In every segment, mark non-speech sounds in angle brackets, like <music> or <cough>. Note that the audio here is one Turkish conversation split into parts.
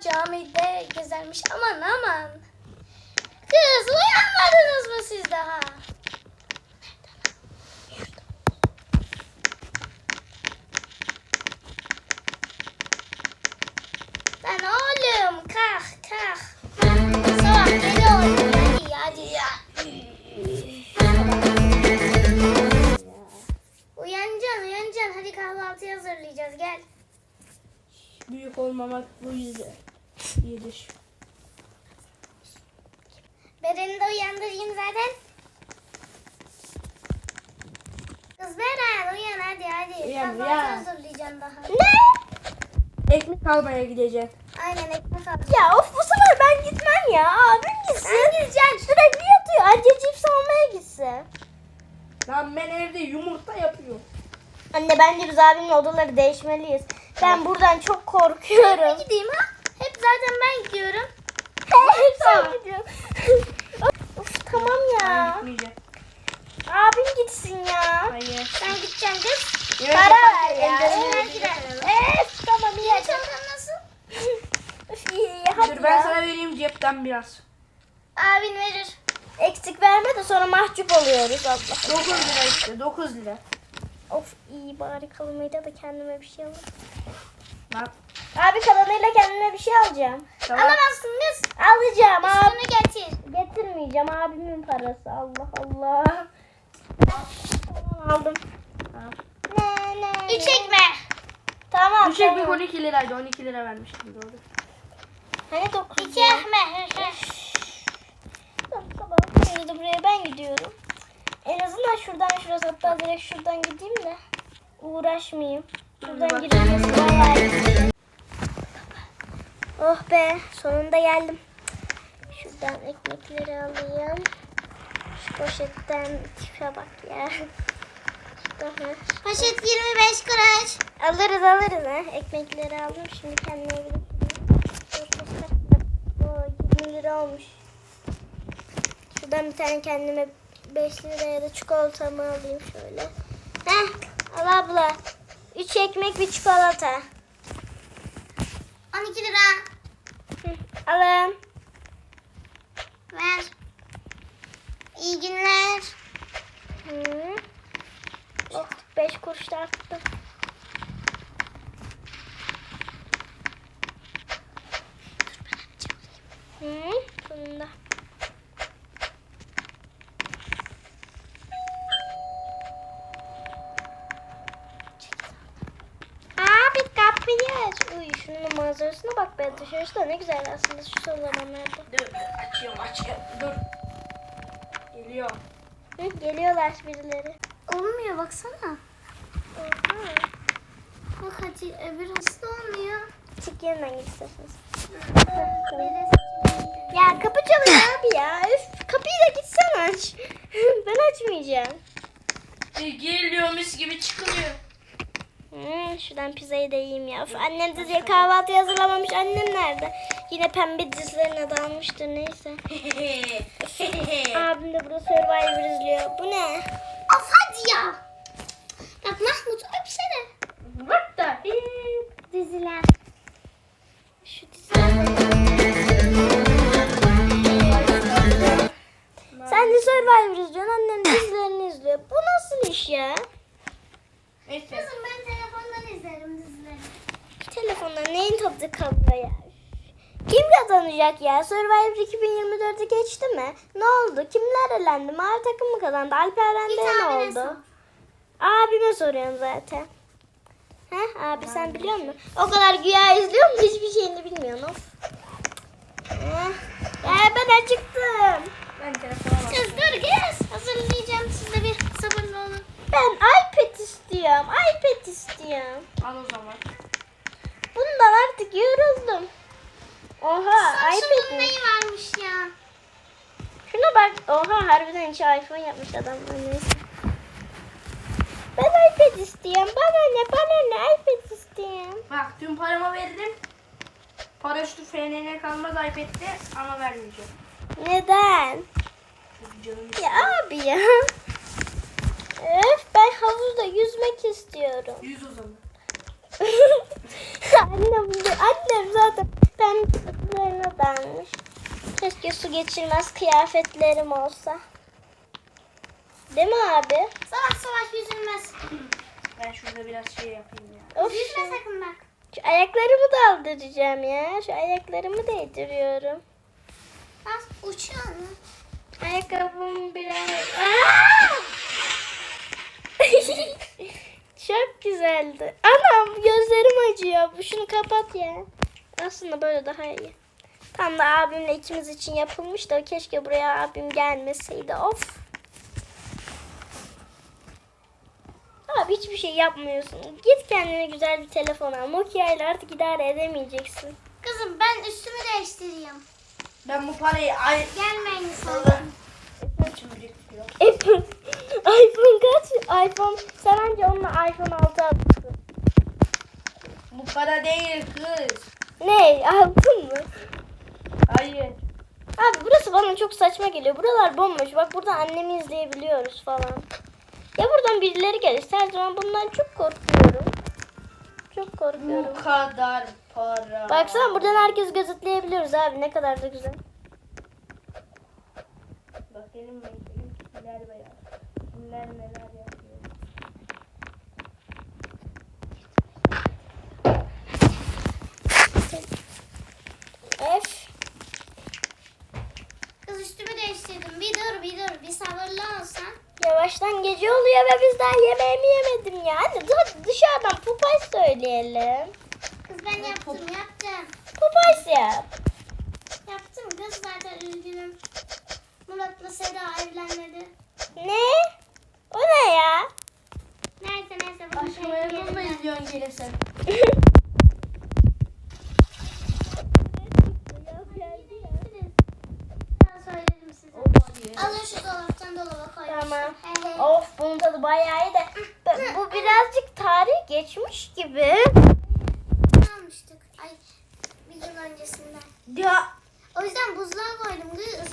Camide gezermiş. Aman aman. Kız uyanmadınız mı siz daha? Lan oğlum kalk kalk. Sabah geliyor. Hadi hadi ya. Uyanacaksın uyanacaksın. Hadi kahvaltı hazırlayacağız gel. Büyük olmamak bu yüzden. İyidir. Beren'i de uyandırayım zaten. Kız Beren uyan hadi hadi. Uyan, Kahvaltı uyan. hazırlayacağım daha. Ekmek almaya gideceğim. Aynen ekmek al. Ya of bu sefer ben gitmem ya. Abim gitsin. Ben gideceğim. Sürekli yatıyor. Anca cips almaya gitsin. Lan ben evde yumurta yapıyorum. Anne bence biz abimle odaları değişmeliyiz. Ben buradan çok korkuyorum. Ben gideyim ha. Zaten ben gidiyorum. <laughs> Sen gidiyorsun. <laughs> of tamam ya. gitmeyeceğim. Abim gitsin ya. Hayır. Ben gideceğim kız. Evet, Para ver ya. Evet tamam iyi çantan nasıl? <laughs> Üf, iyi iyi hadi Dur ben ya. sana vereyim cepten biraz. Abin verir. Eksik verme de sonra mahcup oluyoruz abla. 9 lira işte 9 lira. Of iyi bari kalanıyla da kendime bir şey alayım. Lan Abi kalanıyla kendime bir şey alacağım. tamam. Alamazsın kız. Alacağım abi. Üstünü getir. Getirmeyeceğim abimin parası. Allah Allah. Tamam aldım. Ne ne. Üç ekmek. Tamam. Bu ekmek tamam. 12 liraydı 12 lira vermiştim doğru. Hani dokuz. İki ekmek. Tamam tamam. Şimdi de buraya ben gidiyorum. En azından şuradan şurası hatta direkt şuradan gideyim de uğraşmayayım. Şuradan Bak. Oh be sonunda geldim. Şuradan ekmekleri alayım. Şu poşetten tipe bak ya. Şuradan. Poşet 25 kuruş. Alırız alırız ha. Ekmekleri aldım. Şimdi kendime bir Oo, 20 lira olmuş. Şuradan bir tane kendime 5 liraya da çikolatamı alayım şöyle. Heh, al abla. 3 ekmek bir çikolata. 12 lira. Hı, alın. Ver. İyi günler. Hı. Oh, 5 kuruş da arttı. Hı, sonunda. Abi kapıyı aç. Uy şunun manzarasına bak be dışarısı da ne güzel aslında şu son zamanlarda. Dur açıyorum açıyorum dur. Geliyor. Hı, geliyorlar birileri. Olmuyor baksana. Oha. Bak hadi öbürüsü de olmuyor. Çık yeniden git isterseniz. <laughs> Ya kapı çalıyor abi ya. Üf, kapıyı da gitsen aç. <laughs> ben açmayacağım. E, geliyor mis gibi çıkıyor. Şuradan pizzayı da yiyeyim ya. Of, annem de diye kahvaltı hazırlamamış. Annem nerede? Yine pembe dizilerine dalmıştır neyse. <laughs> Abim de burada Survivor izliyor. Bu ne? Of hadi ya. Bak Mahmut öpsene. What the Diziler. Tadı kalıyor ya? Kim kazanacak ya? Survivor 2024'e geçti mi? Ne oldu? Kimler elendi? Mavi takım mı kazandı? Alperen de ne oldu? sor. Abime soruyorum zaten. He abi sen biliyor musun? O kadar güya izliyorum da hiçbir şeyini bilmiyorsun. Of. Ya ben acıktım. Ben telefona. Kız dur kız. Hazırlayacağım siz de bir sabırlı olun. Ben iPad istiyorum. iPad istiyorum. Al o zaman. Bundan artık yoruldum. Oha Samsung'un iPad mi? neyi varmış ya? Şuna bak. Harbiden içi iPhone yapmış adamlar neyse. Ben iPad istiyorum. Bana ne bana ne iPad istiyorum. Bak tüm paramı verdim. Paraşütü FNN kalmaz iPad'de ama vermeyeceğim. Neden? Çünkü Canım Ya abi ya. Öf ben havuzda yüzmek istiyorum. Yüz o zaman. <laughs> annem, annem zaten Ben kızlarına dalmış. Keşke su geçirmez kıyafetlerim olsa. Değil mi abi? Salak salak yüzülmez. Ben şurada biraz şey yapayım ya. Of Yüzme sakın bak. şu ayaklarımı da aldıracağım ya. Şu ayaklarımı değdiriyorum. Bak uçuyor mu? Ayakkabım biraz... <laughs> Çok güzeldi. Anam gözlerim acıyor. Şunu kapat ya. Aslında böyle daha iyi. Tam da abimle ikimiz için yapılmış da keşke buraya abim gelmeseydi. Of. Abi hiçbir şey yapmıyorsun. Git kendine güzel bir telefon al. Nokia ile artık idare edemeyeceksin. Kızım ben üstümü değiştireyim. Ben bu parayı ay Gelmeyin biriktiriyorum. iPhone, <laughs> iPhone kaç? iPhone sen anca onunla iPhone 6 alırsın. Bu para değil kız. Ne? Aldın mı? Hayır. Abi burası bana çok saçma geliyor. Buralar bomboş. Bak buradan annemi izleyebiliyoruz falan. Ya buradan birileri gelirse her zaman bundan çok korkuyorum. Çok korkuyorum. Bu kadar para. Baksana buradan herkes gözetleyebiliyoruz abi. Ne kadar da güzel. Bak benim benim kimler beyaz. Kimler neler yapıyor. F. Kız üstümü değiştirdim. Bir dur bir dur. Bir sabırlı olsan. Yavaştan gece oluyor ve biz daha yemeğimi yemedim ya. Hadi dur dışarıdan Popeye söyleyelim. Kız ben yaptım yaptım. Popeye yap. Yaptım kız zaten üzgünüm. Murat'la Seda evlenmedi. Ne? O ne ya? Neyse neyse. bu Aşkım şey yerine. izliyorsun gene geçmiş gibi. almıştık. Ay bir yıl öncesinden. Ya O yüzden buzluğa koydum. Kız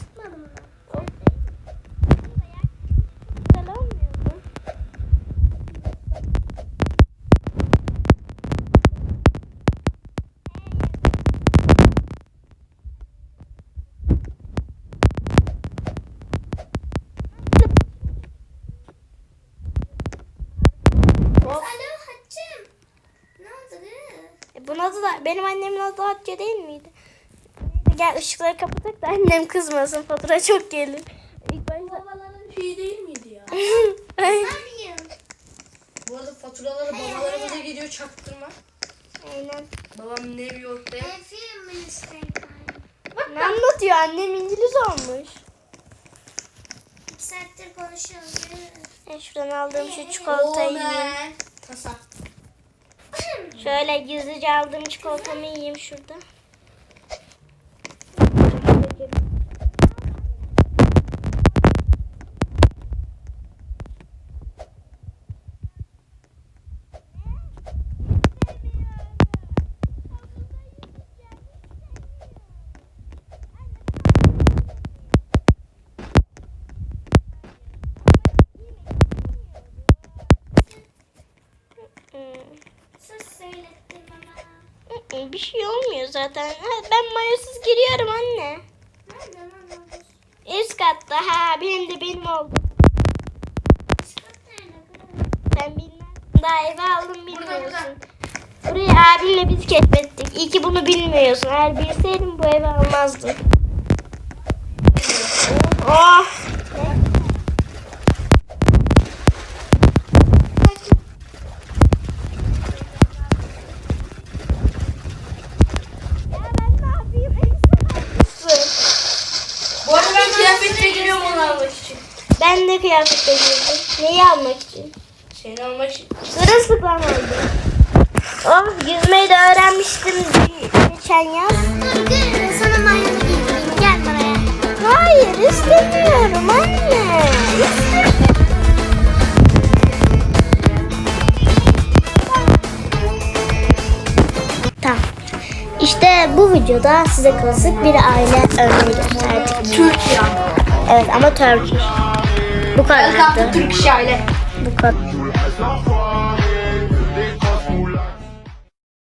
adı da benim annemin adı Hatice değil miydi? Gel ışıkları kapatak da annem kızmasın fatura çok gelir. İlk başta... babaların şeyi değil miydi ya? <laughs> Bu arada faturaları babalarımıza gidiyor çaktırma. Aynen. Babam New York'ta. Ne anlatıyor annem İngiliz olmuş. İki saattir konuşuyoruz. E, şuradan aldığım şu çikolatayı yiyeyim. Omen. Şöyle gizlice aldığım çikolatamı yiyeyim şurada. Bir şey olmuyor zaten. Ben mayosuz giriyorum anne. Üst katta. Ha benim de benim oldu. Sen bilmezsin. Daha eve aldım bilmiyorsun. Burayı abimle biz keşfettik. İyi ki bunu bilmiyorsun. Eğer bilseydim bu evi almazdım. Oh. Ya ben ne yapayım? Bu arada ben kıyafetle giriyorum onu almak için. Ben de kıyafetle girdim. Neyi almak için? Seni almak için. Sırılsıklam oldu. Oh yüzmeyi de öğrenmiştim geçen yaz. Dur kız sana mayonu giydireyim. Gel buraya. Hayır istemiyorum anne. İstemiyorum. İşte bu videoda size klasik bir aile örneği gösterdik. Türkiye. Evet ama Turkish. Bu Welcome to kadardı. Turkish aile. Bu kadar.